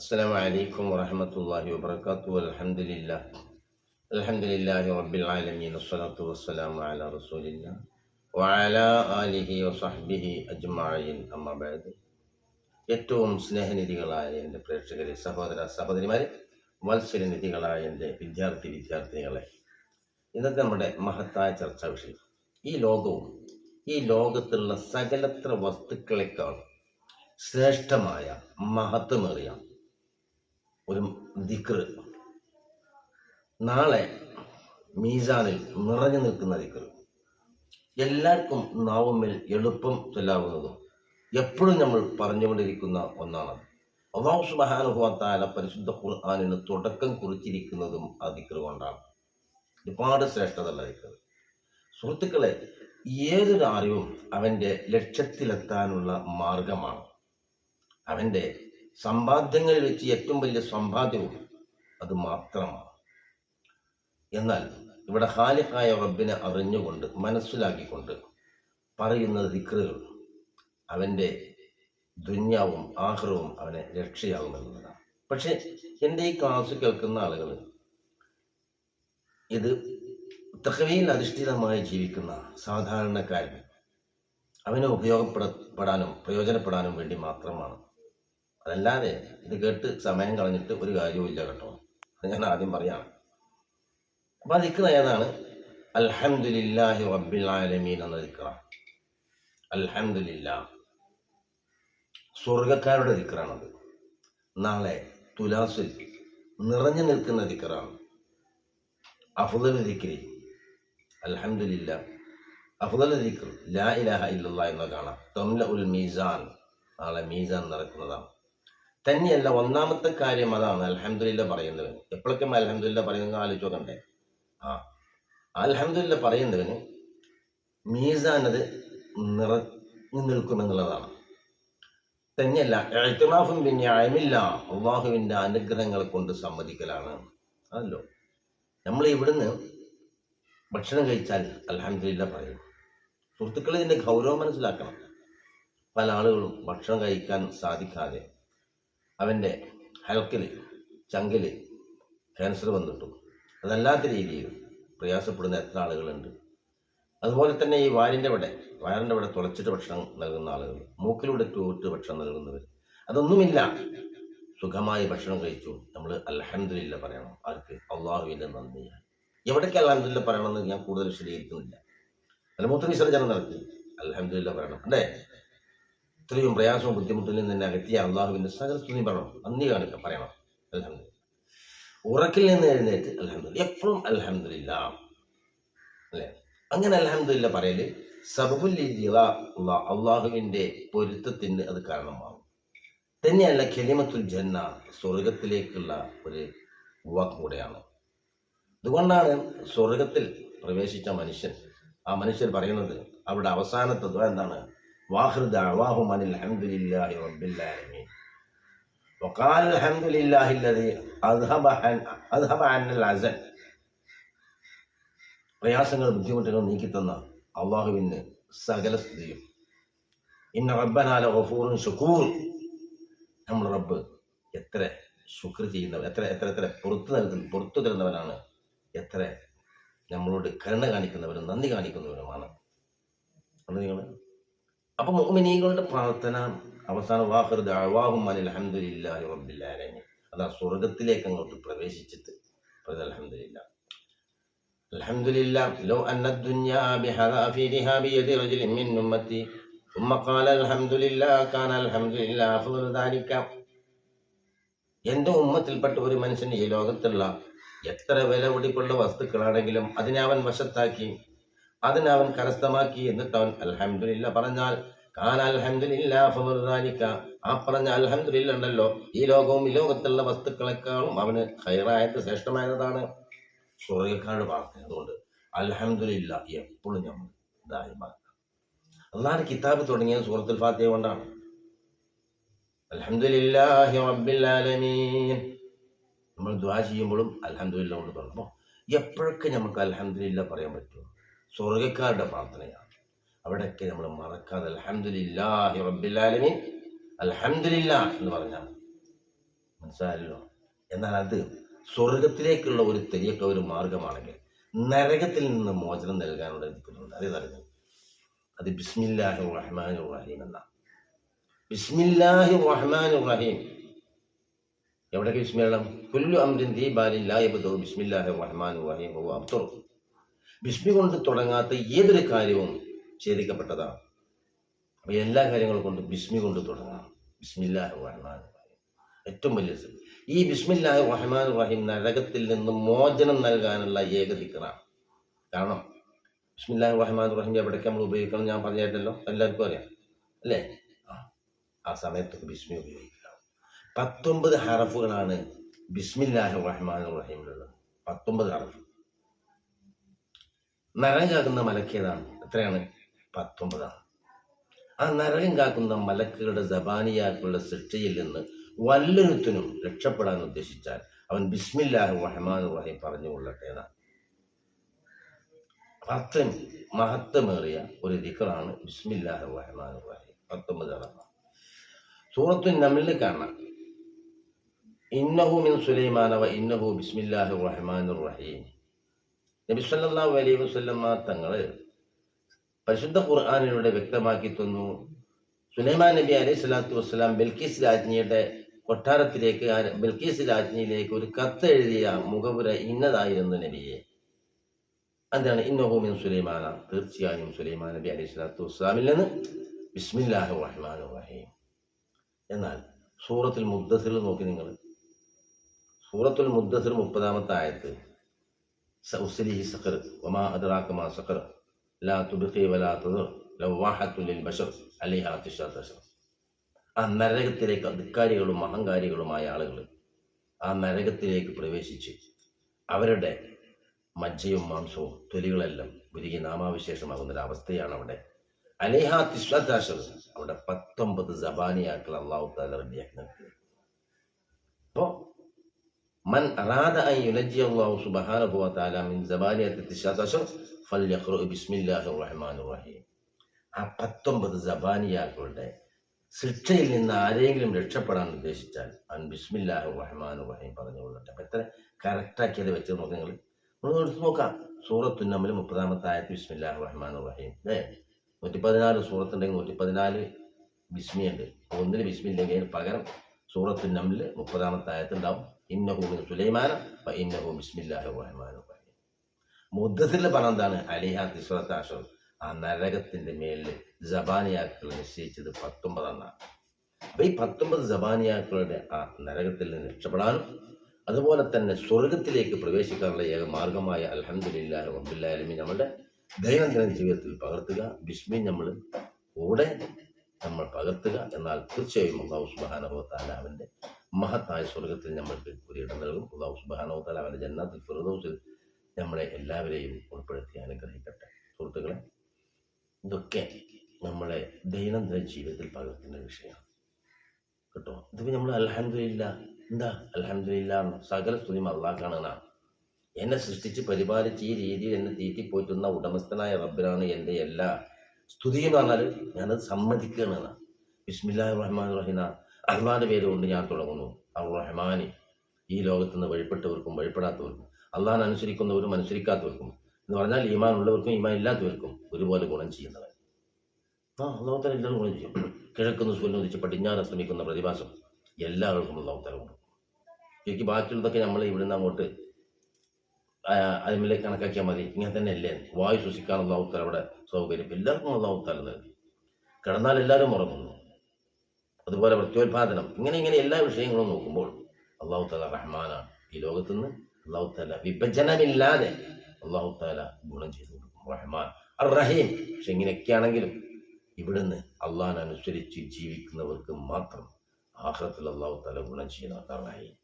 السلام عليكم ورحمة الله وبركاته والحمد لله الحمد لله رب العالمين الصلاة والسلام على رسول الله وعلى آله وصحبه أجمعين أما بعد ഏറ്റവും സ്നേഹനിധികളായ എൻ്റെ പ്രേക്ഷകരെ സഹോദര സഹോദരിമാരെ മത്സരനിധികളായ എൻ്റെ വിദ്യാർത്ഥി വിദ്യാർത്ഥിനികളെ ഇന്നത്തെ നമ്മുടെ മഹത്തായ ചർച്ചാ വിഷയം ഈ ലോകവും ഈ ലോകത്തുള്ള സകലത്ര വസ്തുക്കളെക്കാൾ ശ്രേഷ്ഠമായ മഹത്വമേറിയ ഒരു ദിക്ർ. നാളെ മീസാനിൽ നിറഞ്ഞു നിൽക്കുന്ന ദിക്ർ. എല്ലാവർക്കും നാവുമ്മിൽ എളുപ്പം ചൊല്ലാവുന്നതും എപ്പോഴും നമ്മൾ പറഞ്ഞുകൊണ്ടിരിക്കുന്ന ഒന്നാണത്. അള്ളാഹു സുബഹാനുഭവത്താല പരിശുദ്ധ ഖുർആാനിന് തുടക്കം കുറിച്ചിരിക്കുന്നതും ആ ദിക്ർ കൊണ്ടാണ്. ഒരുപാട് ശ്രേഷ്ഠതയുള്ള ദിക്ർ. സുഹൃത്തുക്കളെ ഏതൊരു അറിവും അവന്റെ ലക്ഷ്യത്തിലെത്താനുള്ള മാർഗമാണ്. അവന്റെ സമ്പാദ്യങ്ങളിൽ വെച്ച് ഏറ്റവും വലിയ സമ്പാദ്യവും അത് മാത്രമാണ്. എന്നാൽ ഇവിടെ ഹാലിഹായ റബ്ബിനെ അറിഞ്ഞുകൊണ്ട് മനസ്സിലാക്കിക്കൊണ്ട് പറയുന്ന ദിക്റുകൾ അവന്റെ ദുന്യാവും ആഹ്റവും അവനെ രക്ഷയാകുമെന്നുള്ളതാണ് പക്ഷെ എന്റെ ഈ ക്ലാസ് കേൾക്കുന്ന ആളുകൾ ഇത് തകവയിൽ അധിഷ്ഠിതമായി ജീവിക്കുന്ന സാധാരണക്കാരൻ അവനെ ഉപയോഗപ്പെടപ്പെടാനും പ്രയോജനപ്പെടാനും വേണ്ടി മാത്രമാണ്. അതല്ലാതെ ഇത് കേട്ട് സമയം കളഞ്ഞിട്ട് ഒരു കാര്യവും ഇല്ല കേട്ടോ. അത് ഞാൻ ആദ്യം പറയാണ്. അപ്പൊ ആ ദിക്ര ഏതാണ്? അൽഹംദുലില്ലാഹി റബ്ബിൽ ആലമീൻ എന്ന ദിക്കറ അൽഹംദുലില്ലാ സ്വർഗക്കാരുടെ ദിക്കറാണത് നാളെ തുലാസിൽ നിറഞ്ഞു നിൽക്കുന്ന ദിക്കറാണ് അഫുദൽ ദിക്രി. അൽഹംദുലില്ലാ. അഫുദൽ ദിക്കർ ലാ ഇലാഹ ഇല്ലല്ലാ എന്ന് കാണാം തംല ഉൽ മീസാൻ. നാളെ മീസാൻ നടക്കുന്നതാണ് തന്നെയല്ല ഒന്നാമത്തെ കാര്യം അതാണ്. അലഹമില്ല പറയുന്നവൻ. എപ്പോഴൊക്കെ അലഹമില്ല പറയുന്നത് ആലോചിച്ച് ആ. അലഹമില്ല പറയുന്നവന് മീസാൻ അത് നിറഞ്ഞു നിൽക്കുമെന്നുള്ളതാണ് തന്നെയല്ല എഴുത്തമാഫും പിന്നെ അയമില്ല അള്ളാഹുവിന്റെ അനുഗ്രഹങ്ങൾ കൊണ്ട് സമ്മതിക്കലാണ്. അതല്ലോ. നമ്മൾ ഇവിടുന്ന് ഭക്ഷണം കഴിച്ചാൽ അലഹമില്ല പറയും. സുഹൃത്തുക്കൾ ഇതിന്റെ ഗൗരവം മനസ്സിലാക്കണം. പല ആളുകളും ഭക്ഷണം കഴിക്കാൻ സാധിക്കാതെ. അവന്റെ ഹൽക്കിൽ ചങ്കിൽ ക്യാൻസർ വന്നിട്ടു. അതല്ലാത്ത രീതിയിൽ പ്രയാസപ്പെടുന്ന എത്ര ആളുകളുണ്ട്. അതുപോലെ തന്നെ ഈ വാരിന്റെ ഇവിടെ വയറിന്റെ ഇവിടെ തുളച്ചിട്ട് ഭക്ഷണം നൽകുന്ന ആളുകൾ മൂക്കിലൂടെ തൂട്ട് ഭക്ഷണം നൽകുന്നവർ. അതൊന്നുമില്ല. സുഖമായി ഭക്ഷണം കഴിച്ചു. നമ്മൾ അലഹമില്ല പറയണം. ആർക്ക് അള്ളാഹുവിന്റെ നന്ദിയാണ്. എവിടേക്ക് അലഹമില്ല പറയണമെന്ന് ഞാൻ കൂടുതൽ വിശദീകരിക്കുന്നില്ല. അല്ല മൂത്ര വിസർജനം നടത്തി. അലഹമില്ല പറയണം. അല്ലേ? ഇത്രയും പ്രയാസവും ബുദ്ധിമുട്ടിൽ നിന്ന് തന്നെ അകറ്റിയ അള്ളാഹുവിന്റെ സകല സ്തുതി പറയണം. നന്ദി കാണിക്കാം. പറയണം. അലഹമില്ല ഉറക്കിൽ നിന്ന് എഴുന്നേറ്റ് അലഹമില്ല എപ്പോഴും അലഹമില്ല അല്ലേ? അങ്ങനെ അലഹമില്ല പറയൽ സബബുല്ലി അള്ളാഹുവിന്റെ പൊരുത്തത്തിന് അത് കാരണമാകും തന്നെയല്ല കെലിമത്തുൽ ജന്ന സ്വർഗത്തിലേക്കുള്ള ഒരു വാക്ക് കൂടെയാണ്. അതുകൊണ്ടാണ് സ്വർഗത്തിൽ പ്രവേശിച്ച മനുഷ്യൻ. ആ മനുഷ്യർ പറയുന്നത് അവരുടെ അവസാനത്തെ ദ്വാ എന്താണ് വാഹൃദ അവാഹു മനിൽ അൽഹംദുലില്ലാഹി റബ്ബിൽ ആലമീൻ وقال الحمد لله الذي أذهب عن أذهب عن العزل പ്രയാസങ്ങൾ ബുദ്ധിമുട്ടുകൾ നീക്കിത്തന്ന അള്ളാഹുവിന് സകല സ്തുതിയും ഇന്ന റബ്ബനാല ഗഫൂറും ഷുക്കൂർ നമ്മുടെ റബ്ബ് എത്ര ശുക്ർ ചെയ്യുന്നവൻ എത്ര എത്ര എത്ര പുറത്തു നൽകുന്ന പുറത്തു തരുന്നവനാണ് എത്ര നമ്മളോട് കരുണ കാണിക്കുന്നവരും നന്ദി കാണിക്കുന്നവരുമാണ് അത് നിങ്ങൾ അപ്പം മുഅ്മിനീങ്ങളുടെ പ്രാർത്ഥന അവസാനം വാഹൃദ് അവാഹും അനിൽ അൽഹംദുലില്ലാഹി റബ്ബിൽ ആലമീൻ അതാ സ്വർഗത്തിലേക്ക് അങ്ങോട്ട് പ്രവേശിച്ചിട്ട് പറയുന്നത് അൽഹംദുലില്ലാ الحمد لله لو أن الدنيا بحذافيرها بيد رجل من أمتي ثم قال الحمد لله كان الحمد لله أفضل ذلك എൻ്റെ ഉമ്മത്തിൽപ്പെട്ട ഒരു മനുഷ്യൻ ഈ ലോകത്തുള്ള എത്ര വില പിടിപ്പുള്ള വസ്തുക്കളാണെങ്കിലും അതിനെ അവൻ വശത്താക്കി അതിനെ അവൻ കരസ്ഥമാക്കി എന്നിട്ട് അവൻ അലഹമില്ല പറഞ്ഞാൽ കാൻ അൽഹംദുലില്ല ഫുർദാനിക്ക ആ പറഞ്ഞ അലഹമില്ല ഉണ്ടല്ലോ ഈ ലോകവും ഈ ലോകത്തുള്ള വസ്തുക്കളെക്കാളും അവന് ഹൈറായത് ശ്രേഷ്ഠമായതാണ്. സ്വർഗക്കാരുടെ വാർത്ത അതുകൊണ്ട് അൽഹംദുലില്ല എപ്പോഴും നമ്മൾ ദായിമാക്കാം അള്ളാഹ് കിതാബ് തുടങ്ങിയത് സൂറത്തുൽ ഫാത്തിഹ കൊണ്ടാണ്. അൽഹംദുലില്ലാഹി നമ്മൾ ദ്വാ ചെയ്യുമ്പോഴും അലഹമില്ല കൊണ്ട് തുടങ്ങുമ്പോൾ എപ്പോഴൊക്കെ നമുക്ക് അൽഹംദുലില്ല പറയാൻ പറ്റുമോ സ്വർഗക്കാരുടെ പ്രാർത്ഥനയാണ്. അവിടെയൊക്കെ നമ്മൾ മറക്കാതെ ആലമീൻ അൽഹംദുലില്ല എന്ന് പറഞ്ഞാൽ മനസ്സിലായല്ലോ? എന്നാൽ അത് സ്വർഗത്തിലേക്കുള്ള ഒരു തെരിയൊക്കെ ഒരു മാർഗമാണെങ്കിൽ നരകത്തിൽ നിന്ന് മോചനം നൽകാനുള്ള ഇരിക്കുന്നുണ്ട് അതേ അറിഞ്ഞു അത് ബിസ്മില്ലാഹി റഹ്മാൻ റഹീം എന്ന ബിസ്മില്ലാഹി റഹ്മാൻ റഹീം എവിടെയൊക്കെ ബിസ്മില്ലാം കുല്ലു അമ്രിൻ ദീ ബാലിൻ ബിസ്മില്ലാഹി റഹ്മാൻ റഹീം ഹുവ ബിസ്മി കൊണ്ട് തുടങ്ങാത്ത ഏതൊരു കാര്യവും ഛേദിക്കപ്പെട്ടതാണ്. അപ്പോൾ എല്ലാ കാര്യങ്ങളും കൊണ്ട് ബിസ്മി കൊണ്ട് തുടങ്ങാം. ബിസ്മില്ലാഹി റഹ്മാൻ റഹീം. ഏറ്റവും വലിയ ഈ ബിസ്മില്ലാഹി റഹ്മാൻ റഹീം നരകത്തിൽ നിന്ന് മോചനം നൽകാനുള്ള ഏക ദിക്റാണ്. കാരണം ബിസ്മില്ലാഹി റഹ്മാൻ റഹീം എവിടേക്ക് നമ്മൾ ഉപയോഗിക്കണം ഞാൻ പറഞ്ഞായിട്ടല്ലോ എല്ലാവർക്കും അറിയാം. അല്ലേ? ആ സമയത്ത് സമയത്തൊക്കെ ബിസ്മി ഉപയോഗിക്കുക. പത്തൊമ്പത് ഹറഫുകളാണ് ബിസ്മില്ലാഹി റഹ്മാൻ റഹീമിലുള്ളത്. പത്തൊമ്പത് ഹറഫ്. നരകം കാക്കുന്ന മലക്കേതാണ്. എത്രയാണ്? പത്തൊമ്പതാണ്. ആ നരകം കാക്കുന്ന മലക്കുകളുടെ ജബാനിയാക്കുള്ള സൃഷ്ടിയിൽ നിന്ന് വല്ലൊരുത്തിനും രക്ഷപ്പെടാൻ ഉദ്ദേശിച്ചാൽ അവൻ ബിസ്മില്ലാഹു റഹ്മാൻ റഹീം പറഞ്ഞുകൊള്ളട്ടെ എന്നാണ്. അത്രയും മഹത്വമേറിയ ഒരു ദിക്കറാണ് ബിസ്മില്ലാഹു റഹ്മാൻ റഹീം. പത്തൊമ്പത് ഹറഫ് സൂറത്തു നമ്മിൽ കാണാം. ഇന്നഹു മിൻ സുലൈമാന വ ഇന്നഹു ബിസ്മില്ലാഹു റഹ്മാൻ റഹീം. നബി സല്ലല്ലാഹു അലൈഹി വസല്ലമ തങ്ങൾ പരിശുദ്ധ ഖുർആാനിലൂടെ വ്യക്തമാക്കി തന്നു സുലൈമാൻ നബി അലൈഹി സ്വലാത്തു വസ്സലാം ബൽക്കീസ് രാജ്ഞിയുടെ കൊട്ടാരത്തിലേക്ക് ബൽക്കീസ് രാജ്ഞിയിലേക്ക് ഒരു കത്ത് എഴുതിയ മുഖപുര ഇന്നതായിരുന്നു നബിയെ. അതാണ് ഇന്നഹൂമിൻ സുലൈമാന. തീർച്ചയായും സുലൈമാൻ നബി അലൈഹി സ്വലാത്തു വസ്സലാമിൽ നിന്ന് ബിസ്മില്ലാഹി റഹ്മാൻ റഹീം. എന്നാൽ സൂറത്തുൽ മുദ്ദസിൽ നോക്കി നിങ്ങൾ. സൂറത്തുൽ മുദ്ദസിൽ മുപ്പതാമത്തെ ആയത്ത് സൗസലിഹി سقر وما أدراك ما سقر. لا تبقي ولا تضر لواحة ലിൽ ബശർ അലൈഹാ عشر ആ നരകത്തിലേക്ക് അധികാരികളും അഹങ്കാരികളുമായ ആളുകൾ ആ നരകത്തിലേക്ക് പ്രവേശിച്ച് അവരുടെ മജ്ജയും മാംസവും തൊലികളെല്ലാം ഉരുകി നാമാവിശേഷമാകുന്ന ഒരു അവസ്ഥയാണ് അവിടെ. അലേഹാ തിസ്വത്താശർ അവിടെ പത്തൊമ്പത് ജബാനിയാക്കൾ അള്ളാഹു താല റെഡിയാക്കി മൻ അറാദ അൻ യുനജി അള്ളാഹു സുബ്ഹാനഹു വ മിൻ ജബാനിയത്തി തിസ്വത്താശർ ഫൽയഖ്റു ബിസ്മില്ലാഹിർ റഹ്മാനിർ റഹീം ആ പത്തൊമ്പത് ജബാനിയാക്കളുടെ ശിക്ഷയിൽ നിന്ന് ആരെങ്കിലും രക്ഷപ്പെടാൻ ഉദ്ദേശിച്ചാൽ അവൻ ബിസ്മില്ലാഹി റഹ്മാൻ റഹീം പറഞ്ഞുകൊള്ളട്ടെ. അപ്പം എത്ര കറക്റ്റാക്കിയത് വെച്ച് നോക്കാം നിങ്ങൾ. നമ്മൾ എടുത്ത് നോക്കാം. സൂറത്തു നമ്മിൽ മുപ്പതാമത്തെ ആയത്ത് ബിസ്മില്ലാഹി റഹ്മാൻ റഹീം അല്ലേ നൂറ്റി പതിനാല് സൂറത്തുണ്ടെങ്കിൽ നൂറ്റി പതിനാല് ബിസ്മിയുണ്ട്. ഒന്നിന് ബിസ്മില്ലെങ്കിൽ പകരം സൂറത്തു നമ്മിൽ മുപ്പതാമത്തെ ആയത്തുണ്ടാവും ഇന്നഹു മിൻ സുലൈമാന ഇന്നഹു ബിസ്മില്ലാഹി റഹ്മാൻ റഹീം. മുദ്ദത്തിൽ പറഞ്ഞതാണ് അലിഹ തിസ്വത്ത് ആ നരകത്തിന്റെ മേലിൽ ജബാനിയാക്കൾ നിശ്ചയിച്ചത് പത്തൊമ്പതെന്നാണ് അപ്പൊ ഈ പത്തൊമ്പത് ജബാനിയാക്കളുടെ ആ നരകത്തിൽ നിന്ന് രക്ഷപ്പെടാനും അതുപോലെ തന്നെ സ്വർഗത്തിലേക്ക് പ്രവേശിക്കാനുള്ള ഏക മാർഗമായ അലഹമുല്ലാ റബ്ബുല്ലാലമി നമ്മുടെ ദൈനംദിന ജീവിതത്തിൽ പകർത്തുക ബിസ്മി നമ്മൾ കൂടെ നമ്മൾ പകർത്തുക എന്നാൽ തീർച്ചയായും അള്ളാഹു അവന്റെ മഹത്തായ സ്വർഗത്തിൽ നമ്മൾക്ക് ഒരിടം നൽകും. ഉദാഹു സുബാനോത്തല അവന്റെ ജന്നാത്തിൽ ഫിറദോസിൽ നമ്മളെ എല്ലാവരെയും ഉൾപ്പെടുത്തി അനുഗ്രഹിക്കട്ടെ. സുഹൃത്തുക്കളെ ഇതൊക്കെ നമ്മളെ ദൈനംദിന ജീവിതത്തിൽ പകർത്തുന്ന വിഷയമാണ്. കേട്ടോ? ഇതിപ്പോൾ നമ്മൾ അലഹമില്ല എന്താ അലഹമില്ല സകല സ്തുതിയും അള്ളാഹ്ക്കാണെന്നാണ് എന്നെ സൃഷ്ടിച്ച് പരിപാലിച്ച് ഈ രീതിയിൽ എന്നെ തീറ്റിപ്പോറ്റുന്ന ഉടമസ്ഥനായ റബ്ബിനാണ് എന്റെ എല്ലാ സ്തുതിയും എന്ന് പറഞ്ഞാൽ ഞാനത് സമ്മതിക്കുകയാണ് ബിസ്മില്ലാഹി റഹ്മാൻ റഹീന അള്ളാഹിന്റെ പേര് കൊണ്ട് ഞാൻ തുടങ്ങുന്നു. അർ റഹ്മാനി ഈ ലോകത്ത് നിന്ന് വഴിപ്പെട്ടവർക്കും വഴിപ്പെടാത്തവർക്കും അള്ളാഹാൻ അനുസരിക്കുന്നവരും അനുസരിക്കാത്തവർക്കും. എന്ന് പറഞ്ഞാൽ ഈമാൻ ഉള്ളവർക്കും ഈമാൻ ഇല്ലാത്തവർക്കും ഒരുപോലെ ഗുണം ചെയ്യുന്നവൻ. ആ അള്ളാഹുത്തല എല്ലാവരും ഗുണം ചെയ്യും. കിഴക്കുന്ന് സൂര്യൻ ഉദിച്ച് പടിഞ്ഞാറ് ശ്രമിക്കുന്ന പ്രതിഭാസം എല്ലാവർക്കും അള്ളാഹുത്തല കൊടുക്കും. എനിക്ക് ബാക്കിയുള്ളതൊക്കെ നമ്മൾ ഇവിടുന്ന് അങ്ങോട്ട് അതിമേലെ കണക്കാക്കിയാൽ മതി. ഇങ്ങനെ തന്നെ അല്ലേ വായു ശ്വസിക്കാൻ അള്ളാഹുത്തല സൗകര്യം. എല്ലാവർക്കും അള്ളാഹുത്തല നൽകി. കിടന്നാൽ എല്ലാവരും ഉറങ്ങുന്നു. അതുപോലെ പ്രത്യോത്പാദനം ഇങ്ങനെ ഇങ്ങനെ എല്ലാ വിഷയങ്ങളും നോക്കുമ്പോൾ അള്ളാഹു താല റഹ്മാനാണ് ഈ ലോകത്ത് നിന്ന് അള്ളാഹു താല വിഭജനമില്ലാതെ അള്ളാഹു താല ഗുണം ചെയ്തു കൊടുക്കും. റഹ്മാൻ. അർ റഹീം പക്ഷെ ഇങ്ങനെയൊക്കെയാണെങ്കിലും ഇവിടുന്ന് അള്ളാഹിനനുസരിച്ച് ജീവിക്കുന്നവർക്ക് മാത്രം ആഹ്റത്തിൽ അള്ളാഹു താല ഗുണം ചെയ്യുന്ന റഹീം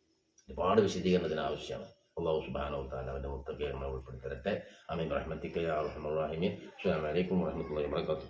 ഒരുപാട് വിശദീകരണത്തിന് ആവശ്യമാണ്. അള്ളാഹു സുബാനോ താല അവന്റെ മുത്തകയെ ഉൾപ്പെടുത്തരട്ടെ അമീൻ റഹ്മത്തിക്കയ അസ്സാം വലൈക്കും വാഹമത്തല്ലാ വാത്തു